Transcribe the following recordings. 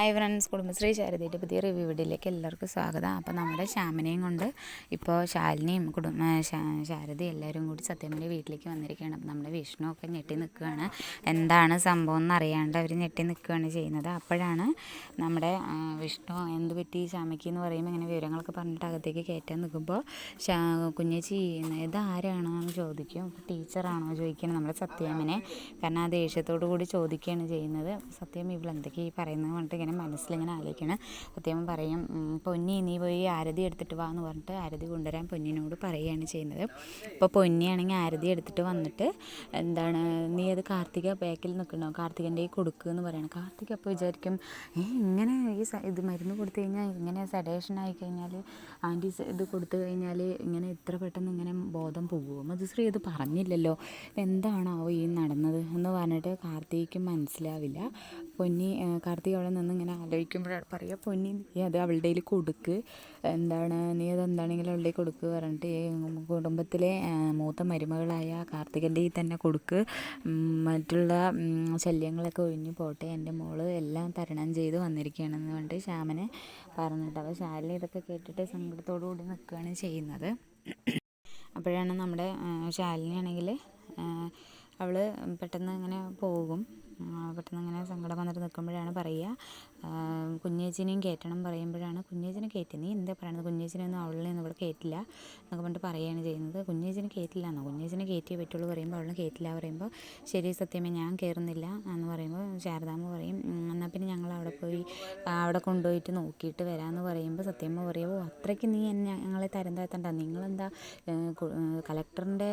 Hi friends Kudumbashree ശാരദയുടെ പുതിയ review വീഡിയോയിലേക്ക് എല്ലാവർക്കും സ്വാഗതം. അപ്പോൾ നമ്മുടെ ശ്യാമിനെയും കൊണ്ട് ഇപ്പോൾ ശാലിനിയും കുടുംബ ശാരദ എല്ലാവരും കൂടി സത്യമന്റെ വീട്ടിലേക്ക് വന്നിരിക്കുകയാണ്. അപ്പോൾ നമ്മുടെ വിഷ്ണു ഒക്കെ ഞെട്ടി നിൽക്കുകയാണ്. എന്താണ് സംഭവം എന്ന് അറിയാണ്ട് അവർ ഞെട്ടി നിൽക്കുകയാണ് ചെയ്യുന്നത്. അപ്പോഴാണ് നമ്മുടെ വിഷ്ണു എന്ത് പറ്റി ശ്യാമയ്ക്ക് എന്ന് പറയുമ്പോൾ ഇങ്ങനെ വിവരങ്ങളൊക്കെ പറഞ്ഞിട്ട് അകത്തേക്ക് കയറ്റാൻ നിൽക്കുമ്പോൾ കുഞ്ഞേച്ചി ഇത് ആരാണെന്ന് ചോദിക്കും. ടീച്ചറാണോ ചോദിക്കുന്നത് നമ്മുടെ സത്യാമ്മനെ കാരണം ആ ദേഷ്യത്തോടു കൂടി ചോദിക്കുകയാണ് ചെയ്യുന്നത്. സത്യം ഇവിടെ എന്തൊക്കെ ഈ പറയുന്നത് പറഞ്ഞിട്ട് ഇങ്ങനെ മനസ്സിലിങ്ങനെ ആലോചിക്കണം. അദ്ദേഹം പറയും പൊന്നി നീ പോയി ആരതി എടുത്തിട്ട് വാ എന്ന് പറഞ്ഞിട്ട് ആരതി കൊണ്ടുവരാൻ പൊന്നിനോട് പറയുകയാണ് ചെയ്യുന്നത്. ഇപ്പോൾ പൊന്നിയാണെങ്കിൽ ആരതി എടുത്തിട്ട് വന്നിട്ട് എന്താണ് നീ അത് കാർത്തിക ബാക്കിൽ നിൽക്കണോ? കാർത്തികന്റെ കൊടുക്കുക എന്ന് പറയണം. കാർത്തിക അപ്പോൾ വിചാരിക്കും ഏ ഇങ്ങനെ ഈ ഇത് മരുന്ന് കൊടുത്തു കഴിഞ്ഞാൽ ഇങ്ങനെ സഡേഷൻ ആയി കഴിഞ്ഞാൽ ആന്റി ഇത് കൊടുത്തു കഴിഞ്ഞാൽ ഇങ്ങനെ ഇത്ര പെട്ടെന്ന് ഇങ്ങനെ ബോധം പോകുമോ മധുശ്രീ ഇത് പറഞ്ഞില്ലല്ലോ. എന്താണാവോ ഈ നടന്നത് എന്ന് പറഞ്ഞിട്ട് കാർത്തികയ്ക്ക് മനസ്സിലാവില്ല. പൊന്നി കാർത്തിക അവിടെ നിന്ന് ഇങ്ങനെ ആലോചിക്കുമ്പോഴാണ് പറയുക പൊന്നി നീ അത് അവളുടെ കയ്യിൽ കൊടുക്ക്. എന്താണ് നീ അത് എന്താണെങ്കിലും അവളുടെ കൊടുക്ക് പറഞ്ഞിട്ട് കുടുംബത്തിലെ മൂത്ത മരുമകളായ കാർത്തികന്റെ തന്നെ കൊടുക്ക്. മറ്റുള്ള ശല്യങ്ങളൊക്കെ ഒഴിഞ്ഞു പോട്ടെ. എന്റെ മോൾ എല്ലാം തരണം ചെയ്ത് വന്നിരിക്കുകയാണെന്ന് പറഞ്ഞിട്ട് ശ്യാമനെ പറഞ്ഞിട്ട് അപ്പോൾ ശാലിനി ഇതൊക്കെ കേട്ടിട്ട് സങ്കടത്തോടു കൂടി നിൽക്കുകയാണ് ചെയ്യുന്നത്. അപ്പോഴാണ് നമ്മുടെ ശാലിനി ആണെങ്കിൽ അവൾ പെട്ടെന്ന് ഇങ്ങനെ പോകും. പെട്ടെന്ന് ഇങ്ങനെ സങ്കടം വന്നിട്ട് നിൽക്കുമ്പോഴാണ് പറയുക കുഞ്ഞേച്ചിനെയും കയറ്റണം പറയുമ്പോഴാണ് കുഞ്ഞേച്ചിനെ കയറ്റി നീ എന്താ പറയുന്നത് കുഞ്ഞേച്ചിനെയൊന്നും അവളിനെ ഇവിടെ കയറ്റില്ല എന്നൊക്കെ പറഞ്ഞിട്ട് പറയുകയാണ് ചെയ്യുന്നത്. കുഞ്ഞേച്ചിനെ കയറ്റില്ല എന്നോ? കുഞ്ഞേച്ചിനെ കയറ്റിയേ പറ്റുള്ളൂ പറയുമ്പോൾ അവളിനെ കയറ്റില്ല പറയുമ്പോൾ ശരി സത്യമേ ഞാൻ കയറുന്നില്ല എന്ന് പറയുമ്പോൾ ശാരദാമ്മ പറയും. എന്നാൽ പിന്നെ ഞങ്ങൾ അവിടെ പോയി അവിടെ കൊണ്ടുപോയിട്ട് നോക്കിയിട്ട് വരാമെന്ന് പറയുമ്പോൾ സത്യമ്മ പറയുമോ അത്രയ്ക്ക് നീ എന്നെ ഞങ്ങളെ തരം താഴ്ത്തണ്ട. നിങ്ങളെന്താ കലക്ടറിന്റെ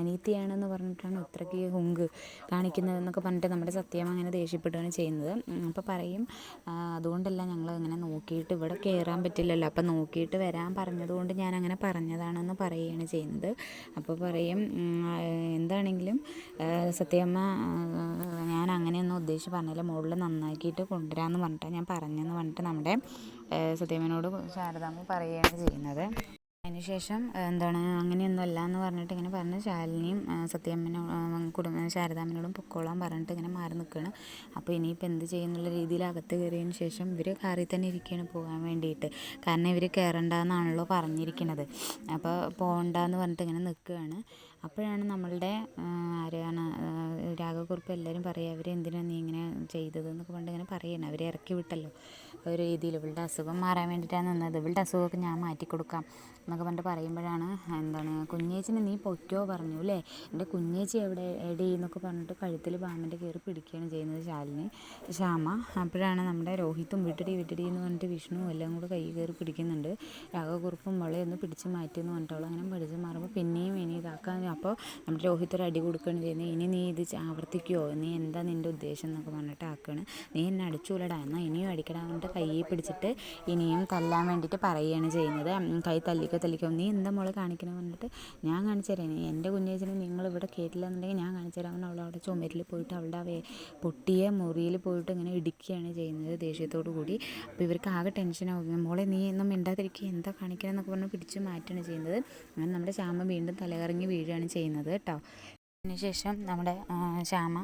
അനീതിയാണെന്ന് പറഞ്ഞിട്ടാണ് ഇത്രയ്ക്ക് ഹുങ്ക് കാണിക്കുന്നതെന്നൊക്കെ പറഞ്ഞിട്ട് നമ്മുടെ സത്യം അങ്ങനെ ദേഷ്യപ്പെടുകയാണ് ചെയ്യുന്നത്. അപ്പോൾ പറയും അതുകൊണ്ടല്ല ഞങ്ങൾ അങ്ങനെ നോക്കിയിട്ട് ഇവിടെ കയറാൻ പറ്റില്ലല്ലോ. അപ്പം നോക്കിയിട്ട് വരാൻ പറഞ്ഞതുകൊണ്ട് ഞാൻ അങ്ങനെ പറഞ്ഞതാണെന്ന് പറയുകയാണ് ചെയ്യുന്നത്. അപ്പോൾ പറയും എന്താണെങ്കിലും സത്യമ്മ ഞാൻ അങ്ങനെയൊന്നും ഉദ്ദേശിച്ച് പറഞ്ഞില്ല. മുകളിൽ നന്നാക്കിയിട്ട് കൊണ്ടുവരാമെന്ന് പറഞ്ഞിട്ടാണ് ഞാൻ പറഞ്ഞതെന്ന് പറഞ്ഞിട്ട് നമ്മുടെ സത്യമ്മനോട് ശാരദാമ്മ പറയുകയാണ് ചെയ്യുന്നത്. അതിനുശേഷം എന്താണ് അങ്ങനെയൊന്നും അല്ല എന്ന് പറഞ്ഞിട്ട് ഇങ്ങനെ പറഞ്ഞ് ശാലിനിയും സത്യമ്മനോ കുടുംബ ശാരദാമ്മനോടും പൊക്കോളാൻ പറഞ്ഞിട്ട് ഇങ്ങനെ മാറി നിൽക്കുകയാണ് അപ്പോൾ ഇനിയിപ്പോൾ എന്ത് ചെയ്യുന്നുള്ള രീതിയിൽ അകത്ത് കയറിയതിന് ശേഷം ഇവർ കാറിൽ തന്നെ ഇരിക്കുകയാണ് പോകാൻ വേണ്ടിയിട്ട്. കാരണം ഇവർ കയറണ്ടെന്നാണല്ലോ പറഞ്ഞിരിക്കുന്നത് അപ്പോൾ പോകണ്ട എന്ന് പറഞ്ഞിട്ട് ഇങ്ങനെ നിൽക്കുകയാണ് അപ്പോഴാണ് നമ്മളുടെ ആരെയാണ് രാഘവക്കുറിപ്പ് എല്ലാവരും പറയുക അവർ എന്തിനാണ് നീ ഇങ്ങനെ ചെയ്തത് എന്നൊക്കെ പണ്ട് ഇങ്ങനെ പറയണം അവരെ ഇറക്കി വിട്ടല്ലോ. ഒരു രീതിയിൽ ഇവളുടെ അസുഖം മാറാൻ വേണ്ടിയിട്ടാണ് നിന്നത്. ഇവളുടെ അസുഖമൊക്കെ ഞാൻ മാറ്റി കൊടുക്കാം എന്നൊക്കെ പറഞ്ഞിട്ട് പറയുമ്പോഴാണ് എന്താണ് കുഞ്ഞേച്ചിനെ നീ പൊയ്ക്കോ പറഞ്ഞു അല്ലേ? എന്റെ കുഞ്ഞേച്ചി എവിടെ എടി എന്നൊക്കെ പറഞ്ഞിട്ട് കഴുത്തിൽ പാമ്പിന്റെ കയറി പിടിക്കുകയാണ് ചെയ്യുന്നത് ശാലിനി ശ്യാമ. അപ്പോഴാണ് നമ്മുടെ രോഹിത്തും വിട്ടടി വിട്ടടി എന്ന് പറഞ്ഞിട്ട് വിഷ്ണു എല്ലാം കൂടെ കൈ കയറി പിടിക്കുന്നുണ്ട്. രാഘവക്കുറിപ്പും വളെ പിടിച്ച് മാറ്റി എന്ന് പറഞ്ഞിട്ട് അങ്ങനെ പിടിച്ച് മാറുമ്പോൾ പിന്നെയും ഇനി ഇതാക്കാൻ അപ്പോൾ നമ്മൾ രോഹിത് അടി കൊടുക്കുകയാണ് ചെയ്യുന്നത്. ഇനി നീ ഇത് ആവർത്തിക്കുമോ നീ എന്താ നിന്റെ ഉദ്ദേശം എന്നൊക്കെ പറഞ്ഞിട്ട് ആക്കുകയാണ്. നീ എന്നെ അടിച്ചുകൂലടാ എന്നാൽ ഇനിയും അടിക്കടാ എന്നിട്ട് കയ്യിൽ പിടിച്ചിട്ട് ഇനിയും തല്ലാൻ വേണ്ടിയിട്ട് പറയുകയാണ് ചെയ്യുന്നത്. കൈ തല്ലിക്കോ തല്ലിക്കോ. നീ എന്താ മോളെ കാണിക്കണം പറഞ്ഞിട്ട് ഞാൻ കാണിച്ചു തരാം. എന്റെ കുഞ്ഞേച്ചിനെ നിങ്ങൾ ഇവിടെ കേട്ടില്ല എന്നുണ്ടെങ്കിൽ ഞാൻ കാണിച്ചു തരാം. അവൾ അവിടെ ചുമരിൽ പോയിട്ട് അവളുടെ അവയെ പൊട്ടിയ മുറിയിൽ പോയിട്ട് ഇങ്ങനെ ഇടിക്കുകയാണ് ചെയ്യുന്നത് ദേഷ്യത്തോടു കൂടി. അപ്പോൾ ഇവർക്ക് ആകെ ടെൻഷനാകും മോളെ നീ ഒന്നും മിണ്ടാതിരിക്കുക എന്താ കാണിക്കണം എന്നൊക്കെ പറഞ്ഞ് പിടിച്ച് മാറ്റുകയാണ് ചെയ്യുന്നത്. അങ്ങനെ നമ്മുടെ ശ്യാമ വീണ്ടും തലകറങ്ങി വീഴുകയാണ് ചെയ്യുന്നത് കേട്ടോ. അതിനുശേഷം നമ്മുടെ ശ്യാമ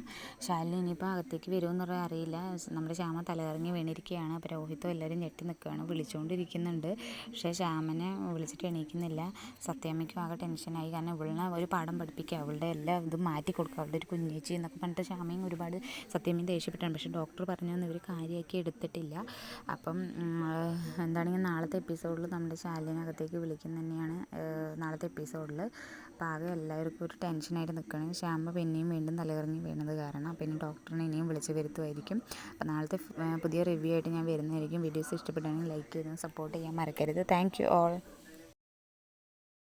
ശാലിനി ഇനിയിപ്പോൾ അകത്തേക്ക് വരുമെന്ന് അറിയില്ല. നമ്മുടെ ശ്യാമ തലകറങ്ങി വീണിരിക്കുകയാണ്. അപ്പോൾ രോഹിത്തും എല്ലാവരും ഞെട്ടി നിൽക്കുകയാണ്. വിളിച്ചുകൊണ്ടിരിക്കുന്നുണ്ട് പക്ഷേ ശ്യാമനെ വിളിച്ചിട്ട് എണീക്കുന്നില്ല. സത്യാമ്മയ്ക്കും ആകെ ടെൻഷനായി. കാരണം ഇവളിനെ ഒരു പാഠം പഠിപ്പിക്കുക അവളുടെ എല്ലാ ഇതും മാറ്റി കൊടുക്കുക. അവളുടെ ഒരു കുഞ്ഞേച്ചി എന്നൊക്കെ പറഞ്ഞിട്ട് ശ്യാമയും ഒരുപാട് സത്യാമ്മയും ദേഷ്യപ്പെട്ടാണ് പക്ഷേ ഡോക്ടർ പറഞ്ഞൊന്നും ഇവർ കാര്യമാക്കി എടുത്തിട്ടില്ല. അപ്പം എന്താണെങ്കിൽ നാളത്തെ എപ്പിസോഡിൽ നമ്മുടെ ശാലിനകത്തേക്ക് വിളിക്കുന്ന തന്നെയാണ് നാളത്തെ എപ്പിസോഡിൽ അപ്പോൾ ആകെ എല്ലാവർക്കും ഒരു ടെൻഷനായിട്ട് നിൽക്കുകയാണ്. ശ്യാമ പിന്നെയും വീണ്ടും തലകറങ്ങി വീണത് കാരണം അപ്പം ഇനി ഡോക്ടറിനെ ഇനിയും വിളിച്ച് വരുത്തുമായിരിക്കും. അപ്പോൾ നാളത്തെ പുതിയ റിവ്യൂ ആയിട്ട് ഞാൻ വരുന്നതായിരിക്കും. വീഡിയോസ് ഇഷ്ടപ്പെട്ടാണെങ്കിൽ ലൈക്ക് ചെയ്ത് സപ്പോർട്ട് ചെയ്യാൻ മറക്കരുത്. Thank you all